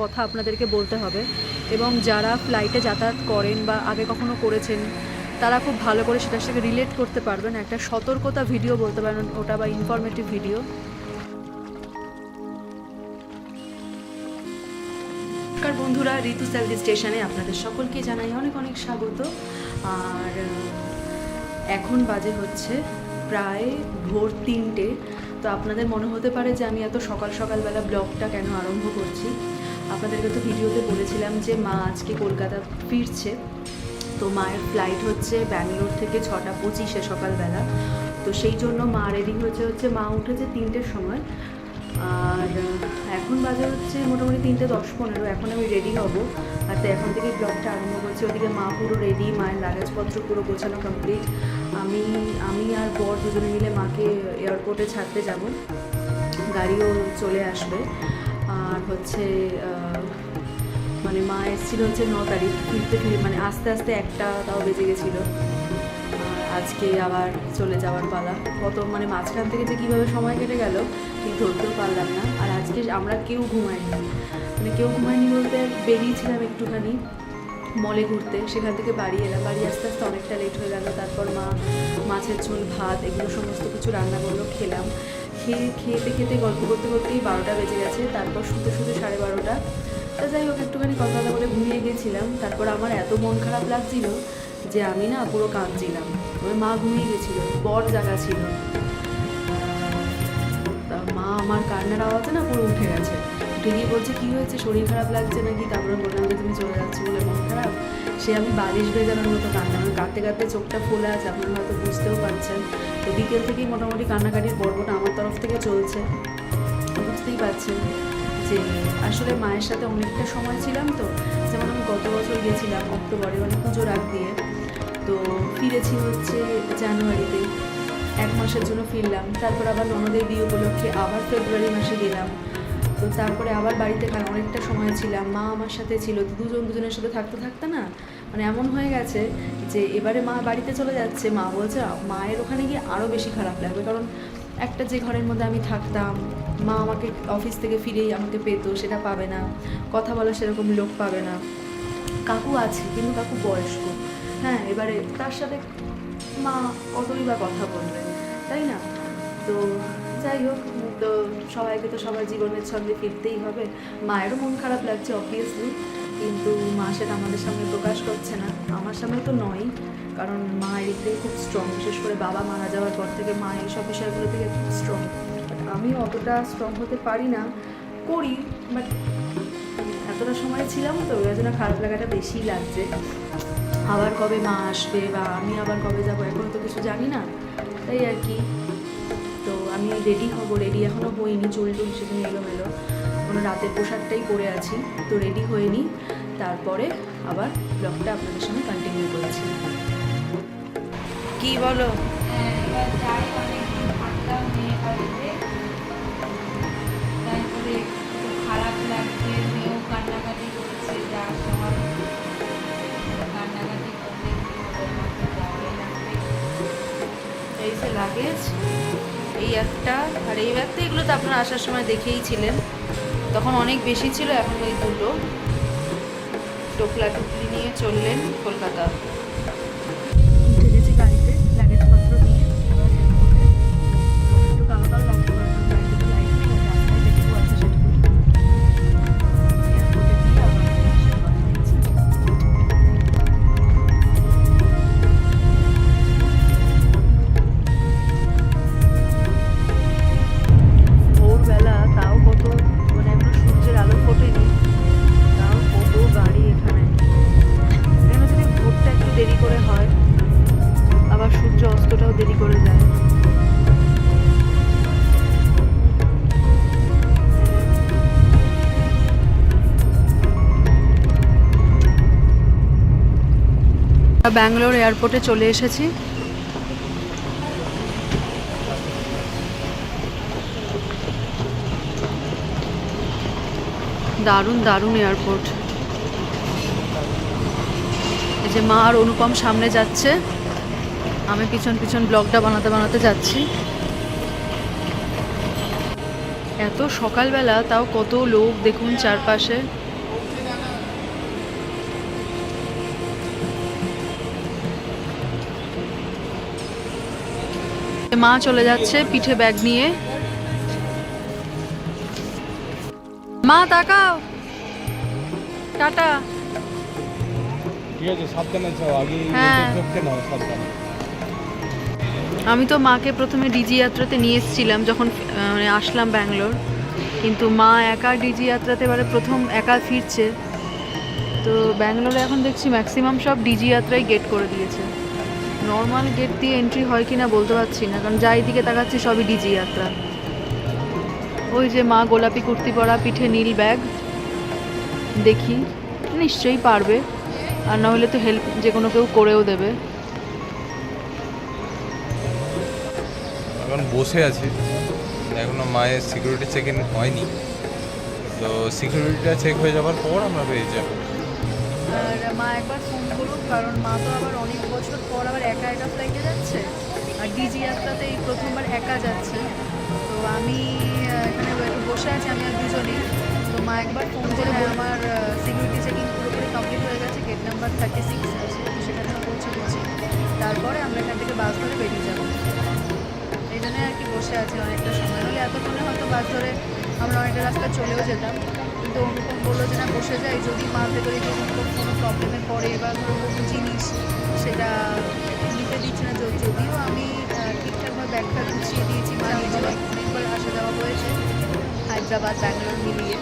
কথা আপনাদেরকে বলতে হবে। এবং যারা ফ্লাইটে যাতায়াত করেন বা আগে কখনো করেছেন, তারা খুব ভালো করে সেটার সাথে রিলেট করতে পারবেন। একটা সতর্কতা ভিডিও বলতে পারেন, ওটা বা ইনফরমেটিভ ভিডিও নমস্কার বন্ধুরা, ঋতু স্যালদি স্টেশনে আপনাদের সকলকে জানাই অনেক অনেক স্বাগত। আর এখন বাজে হচ্ছে প্রায় ভোর তিনটে। তো আপনাদের মনে হতে পারে যে আমি এত সকাল সকালবেলা ব্লগটা কেন আরম্ভ করছি? আপনাদেরকে তো ভিডিওতে বলেছিলাম যে মা আজকে কলকাতা ফিরছে। তো মায়ের ফ্লাইট হচ্ছে ব্যাঙ্গালোর থেকে ছটা পঁচিশে সকালবেলা। তো সেই জন্য মা রেডি হয়েছে হচ্ছে, মা উঠেছে তিনটের সময়। আর এখন বাজে হচ্ছে মোটামুটি তিনটে দশ পনেরো, এখন আমি রেডি হব। আর তো এখন থেকে ব্লগটা আরম্ভ করছি। ওদিকে মা পুরো রেডি মায়ের লাগেজপত্র পুরো গোছানো কমপ্লিট আমি আমি আর বর দুজনে মিলে মাকে এয়ারপোর্টে ছাড়তে যাব। গাড়িও চলে আসবে। আর হচ্ছে মানে মা এসেছিল হচ্ছে ন তারিখ, ফিরতে ফিরে মানে আস্তে আস্তে একটা তাও বেজে গেছিল। আজকে আবার চলে যাওয়ার পালা। কত মানে মাঝখান থেকে যে কীভাবে সময় কেটে গেল, ঠিক ধরতেও পারলাম না। আর আজকে আমরা কেউ ঘুমাইনি মানে কেউ ঘুমায়নি বলতে বেরিয়েছিলাম একটুখানি মলে ঘুরতে। সেখান থেকে বাড়ি এলাম। বাড়ি আস্তে আস্তে অনেকটা লেট হয়ে গেল। তারপর মা, মাছের ঝোল, ভাত, এগুলো সমস্ত কিছু রান্না করল, খেলাম। খেয়ে খেতে খেতে গল্প করতে করতেই বারোটা বেজে গেছে, তারপর শুতে শুতে সাড়ে বারোটা। তা যাই হোক, একটুখানি কথা বলে ঘুমিয়ে গেছিলাম, তারপর আমার এত মন খারাপ লাগছিল যে আমি না পুরো কাঁদছিলাম। ওই মা ঘুমিয়ে গেছিল, বর জায়গা ছিল। মা আমার কান্নার আওয়াজে না পুরো উঠে গেছে। গিয়ে বলছে, কী হয়েছে? শরীর খারাপ লাগছে নাকি? তারপরে বললাম যে, তুমি চলে যাচ্ছ বলে মন খারাপ? সে আমি বালিশ বেজানোর মতো কান্না কাঁদতে কাঁদতে চোখটা ফুলে আছে, আপনারা হয়তো বুঝতেও পারছেন। তো বিকেল থেকেই মোটামুটি কান্নাকাটির পর্বটা চলছে। বুঝতেই পারছেন যে আসলে মায়ের সাথে অনেকটা সময় ছিলাম তো, যেমন আমি গত বছর গেছিলাম অক্টোবরে মানে পুজোর আগ দিয়ে। তো ফিরেছি হচ্ছে জানুয়ারিতে, এক মাসের জন্য ফিরলাম। তারপর আবার ননদের বিয়ে উপলক্ষে আবার ফেব্রুয়ারি মাসে গেলাম। তো তারপরে আবার বাড়িতে খান অনেকটা সময় ছিলাম, মা আমার সাথে ছিল, তো দুজন দুজনের সাথে থাকতে থাকতে না মানে এমন হয়ে গেছে যে এবারে মা বাড়িতে চলে যাচ্ছে, মা বলছে মায়ের ওখানে গিয়ে আরও বেশি খারাপ লাগবে। কারণ একটা যে ঘরের মধ্যে আমি থাকতাম, মা আমাকে অফিস থেকে ফিরেই আমাকে পেতো, সেটা পাবে না। কথা বলা সেরকম লোক পাবে না। কাকু আছে, কিন্তু কাকু বয়স্ক। হ্যাঁ এবারে তার সাথে মা কতই বা কথা বলবে তাই না? তো যাই হোক, তো সবাইকে তো সবার জীবনের ছন্দে ফিরতেই হবে। মায়েরও মন খারাপ লাগছে অবভিয়াসলি কিন্তু মা সেটা আমাদের সামনে প্রকাশ করছে না। আমার সামনে তো নয় কারণ মা এদিক থেকে খুব স্ট্রং করে বাবা মারা যাওয়ার পর থেকে মা এইসব বিষয়গুলো থেকে স্ট্রং বাট আমি অতটা স্ট্রং হতে পারি না, করি বাট এতটা সময় ছিলাম তো, ওই জন্য খারাপ লাগাটা বেশি লাগছে। আবার কবে মা আসবে বা আমি আবার কবে যাব এখনও তো কিছু জানি না, তাই আর কি। তো আমি রেডি হব রেডি এখনও হইনি, চুল টুল সেখানে এলোমেলো কোনো রাতের পোশাকটাই পরে আছি, তো রেডি হয়নি। তারপরে আবার ব্লগটা আপনাদের সঙ্গে কন্টিনিউ করেছি। কি বলো? লাগেজ এই একটা, আর এই ব্যাগটা এগুলো তো আপনারা আসার সময় দেখেই ছিলেন। তখন অনেক বেশি ছিল, এখন ওই দুটো। টোকলা টুকলি নিয়ে চললেন কলকাতা। ব্যাঙ্গালোর এয়ারপোর্টে চলে এসেছি। দারুণ দারুণ এয়ারপোর্ট। এই যে মা আর অনুপম সামনে যাচ্ছে। আমি পিছন পিছন ব্লগটা বানাতে বানাতে যাচ্ছি। এত সকালবেলা, তাও কত লোক দেখুন চারপাশে। মা চলে যাচ্ছে পিঠে ব্যাগ নিয়ে। মা তাকাও। টাটা। ঠিক আছে সাবধানে যাও আগে হ্যাঁ। নাও সাবধানে। আমি তো মাকে প্রথমে ডিজি যাত্রাতে নিয়ে এসেছিলাম যখন মানে আসলাম ব্যাঙ্গালোর। কিন্তু মা একা ডিজি যাত্রাতে এবারে প্রথম একা ফিরছে। তো ব্যাঙ্গালোরে এখন দেখছি ম্যাক্সিমাম সব ডিজি যাত্রাই গেট করে দিয়েছে। নর্মাল গেট দিয়ে এন্ট্রি হয় কি না বলতে পারছি না, কারণ যাই দিকে তাকাচ্ছি সবই ডিজি যাত্রা। ওই যে মা গোলাপি কুর্তি পরা, পিঠে নীল ব্যাগ। দেখি, নিশ্চয়ই পারবে। আর না হলে তো হেল্প যে কোনো কেউ করেও দেবে। এখন বসে আছি। এখনও মায়ের সিকিউরিটি চেক ইন হয়নি। তো সিকিউরিটিটা চেক হয়ে যাওয়ার পর আমরা পেয়ে যাব। আর মা একবার ফোন করুন কারণ মা তো আবার অনেক বছর পর আবার একা একা ফ্লাইটে যাচ্ছে। আর ডিজি যাত্রাতে এই প্রথমবার একা যাচ্ছে। তো আমি এখানে একটু বসে আছি আমি আর দুজনেই। তো মা একবার ফোন করে আমার সিকিউরিটি চেকিং পুরোপুরি কমপ্লিট হয়ে গেছে গেট নাম্বার থার্টি সিক্স আছে সেখানে পৌঁছে গেছি। তারপরে আমরা এখান থেকে বাস ধরে বেরিয়ে যাব। এই জন্যই আর কি বসে আছি অনেকটা সময়। হলে এতক্ষণে হয়তো বাস ধরে আমরা অনেকটা রাস্তা চলেও যেতাম। কিন্তু অনুপম বলল যে, না, বসে যাই যদি মা ভেতরে গিয়ে কোনো প্রবলেমে পড়ে বা কোনো জিনিস, সেটা নিতে দিচ্ছে না। যদিও আমি ঠিকঠাকভাবে ব্যাগটা গুছিয়ে দিয়েছি মা নিজে অনেকবার আসা যাওয়া হয়েছে হায়দ্রাবাদ, ব্যাঙ্গালোর মিলিয়ে।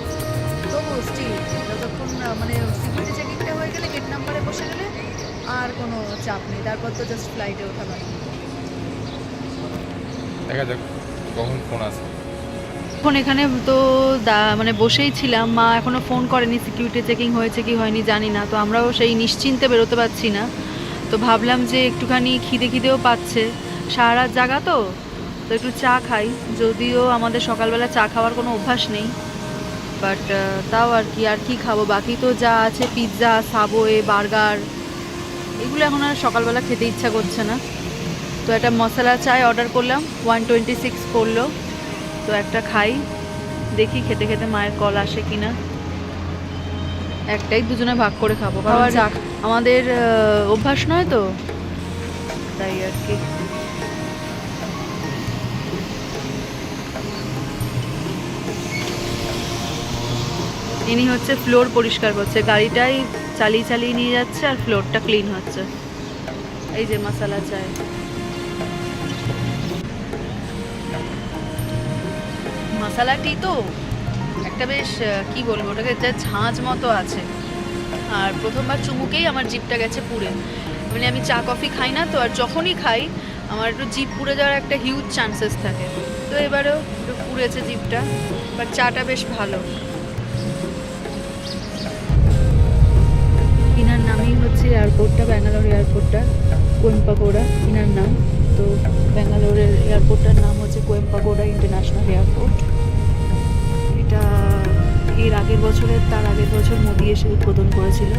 তবু স্টিল যতক্ষণ মানে সিকিউরিটি চেকিংটা হয়ে গেলে গেট নাম্বারে বসে গেলে আর কোনো চাপ নেই। তারপর তো জাস্ট ফ্লাইটে ওঠা বাকি। দেখা যাক, কখন ফোন আসে এখন এখানে তো মানে বসেই ছিলাম, মা এখনও ফোন করেনি সিকিউরিটি চেকিং হয়েছে কি হয়নি জানি না, তো আমরাও সেই নিশ্চিন্তে বেরোতে পারছি না। তো ভাবলাম যে একটুখানি খিদে খিদেও পাচ্ছে। সারা জায়গা তো তো একটু চা খাই, যদিও আমাদের সকালবেলা চা খাওয়ার কোনো অভ্যাস নেই। বাট তাও আর কি আর কি খাব? বাকি তো যা আছে পিৎজা সাবওয়ে বার্গার এগুলো এখন আর সকালবেলা খেতে ইচ্ছা করছে না। তো একটা মশলা চায় অর্ডার করলাম ওয়ান টোয়েন্টি সিক্স পড়ল তো একটা খাই দেখি খেতে খেতে মায়ের কল আসে কিনা। একটাই দুজনে ভাগ করে খাব চা আমাদের অভ্যাস নয় তো। তাই আর কি। ইনি হচ্ছে ফ্লোর পরিষ্কার করছে গাড়িটাই চালিয়ে চালিয়ে নিয়ে যাচ্ছে আর ফ্লোরটা ক্লিন হচ্ছে। এই যে মশালা চায় মশলাটি তো একটা বেশ কি বলব, ওটাকে যা ঝাঁঝ মতো আছে। আর প্রথমবার চুমুকেই আমার জিপটা গেছে পুড়ে। মানে আমি চা, কফি খাই না তো, আর যখনই খাই, আমার একটু জিপ পুড়ে যাওয়ার একটা হিউজ চান্সেস থাকে। তো এবারেও একটু পুড়েছে জিপটা বাট চাটা বেশ ভালো। ইনার নামই হচ্ছে এয়ারপোর্টটা, ব্যাঙ্গালোর এয়ারপোর্টটা কোয়েম্পাগোড়া ইনার নাম। তো ব্যাঙ্গালোরের এয়ারপোর্টটার নাম হচ্ছে কোয়েম্পাগোড়া ইন্টারন্যাশনাল এয়ারপোর্ট। এটা এর আগের বছরের তার আগের বছর মোদি এসে উদ্বোধন করেছিল।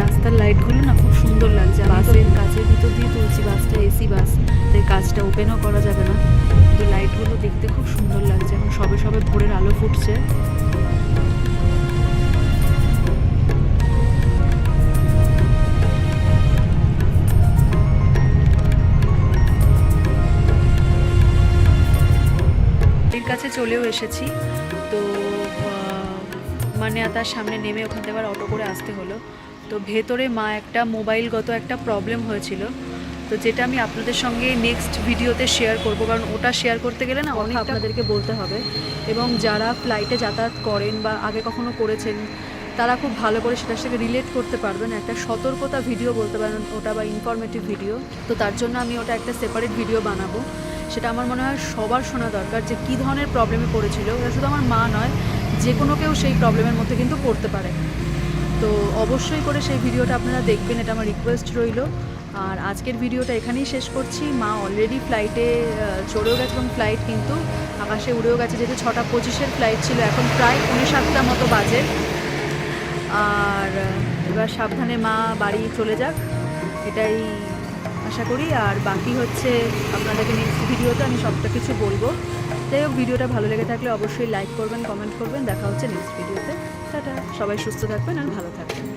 রাস্তার লাইটগুলো না খুব সুন্দর লাগছে। বাসের কাজের ভিতর দিয়ে তুলছি বাসটা এসি বাস। তাই কাজটা ওপেনও করা যাবে না। কিন্তু লাইটগুলো দেখতে খুব সুন্দর লাগছে। এখন সবে সবে ভোরের আলো ফুটছে। চলেও এসেছি। তো মানে তার সামনে নেমে ওখান থেকে আবার অটো করে আসতে হলো। তো ভেতরে মা একটা মোবাইলগত একটা প্রবলেম হয়েছিল। তো যেটা আমি আপনাদের সঙ্গে নেক্সট ভিডিওতে শেয়ার করব কারণ ওটা শেয়ার করতে গেলে না অনেক আপনাদেরকে বলতে হবে। এবং যারা ফ্লাইটে যাতায়াত করেন বা আগে কখনো করেছেন তারা খুব ভালো করে সেটার সাথে রিলেট করতে পারবেন। একটা সতর্কতা ভিডিও বলতে পারেন, ওটা বা ইনফরমেটিভ ভিডিও তো তার জন্য আমি ওটা একটা সেপারেট ভিডিও বানাবো। সেটা আমার মনে হয় সবার শোনা দরকার যে কী ধরনের প্রবলেমে পড়েছিল। এটা শুধু আমার মা নয়, যে কোনো কেউ সেই প্রবলেমের মধ্যে কিন্তু পড়তে পারে। তো অবশ্যই করে সেই ভিডিওটা আপনারা দেখবেন, এটা আমার রিকোয়েস্ট রইল। আর আজকের ভিডিওটা এখানেই শেষ করছি। মা অলরেডি ফ্লাইটে চড়েও গেছে এবং ফ্লাইট কিন্তু আকাশে উড়েও গেছে। যেহেতু ছটা পঁচিশের ফ্লাইট ছিল, এখন প্রায় পৌনে সাতটা মতো বাজে। আর, এবার সাবধানে মা বাড়ি চলে যাক, এটাই আশা করি। আর বাকি হচ্ছে আপনাদেরকে নেক্সট ভিডিওতে আমি সবটা কিছু বলব। যাই হোক, ভিডিওটা ভালো লেগে থাকলে অবশ্যই লাইক করবেন কমেন্ট করবেন। দেখা হচ্ছে নেক্সট ভিডিওতে। টাটা। সবাই সুস্থ থাকবেন আর ভালো থাকবেন।